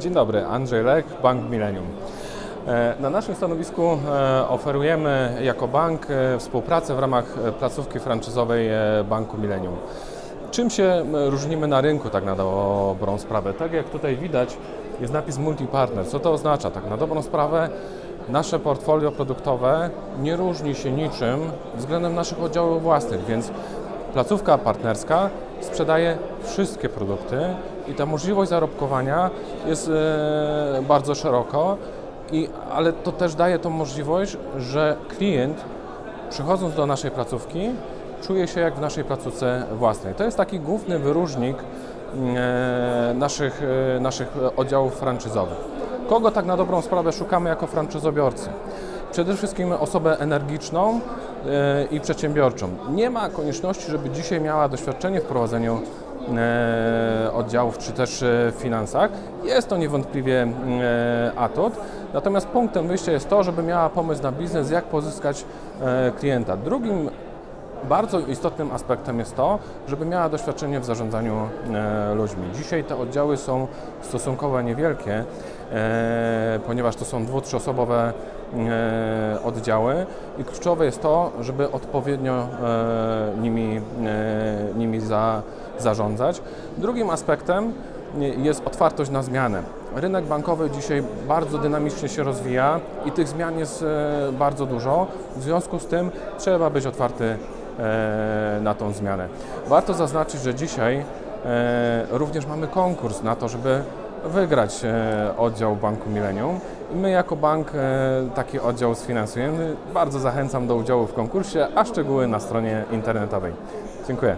Dzień dobry, Andrzej Lek, Bank Millennium. E, Na naszym stanowisku e, oferujemy jako bank e, współpracę w ramach placówki franczyzowej Banku Millennium. Czym się różnimy na rynku tak na dobrą sprawę? Tak jak tutaj widać jest napis multipartner. Co to oznacza? Tak na dobrą sprawę nasze portfolio produktowe nie różni się niczym względem naszych oddziałów własnych, więc placówka partnerska sprzedaje wszystkie produkty i ta możliwość zarobkowania jest e, bardzo szeroko, i, ale to też daje tą możliwość, że klient przychodząc do naszej placówki czuje się jak w naszej placówce własnej. To jest taki główny wyróżnik e, naszych, e, naszych oddziałów franczyzowych. Kogo tak na dobrą sprawę szukamy jako franczyzobiorcy? Przede wszystkim osobę energiczną i przedsiębiorczą. Nie ma konieczności, żeby dzisiaj miała doświadczenie w prowadzeniu e, oddziałów czy też e, w finansach. Jest to niewątpliwie e, atut. Natomiast punktem wyjścia jest to, żeby miała pomysł na biznes, jak pozyskać e, klienta. Drugim bardzo istotnym aspektem jest to, żeby miała doświadczenie w zarządzaniu e, ludźmi. Dzisiaj te oddziały są stosunkowo niewielkie, e, ponieważ to są dwu-, trzyosobowe e, oddziały i kluczowe jest to, żeby odpowiednio nimi, nimi za, zarządzać. Drugim aspektem jest otwartość na zmianę. Rynek bankowy dzisiaj bardzo dynamicznie się rozwija i tych zmian jest bardzo dużo. W związku z tym trzeba być otwarty na tą zmianę. Warto zaznaczyć, że dzisiaj e, również mamy konkurs na to, żeby wygrać e, oddział Banku Millennium i my jako bank e, taki oddział sfinansujemy. Bardzo zachęcam do udziału w konkursie, a szczegóły na stronie internetowej. Dziękuję.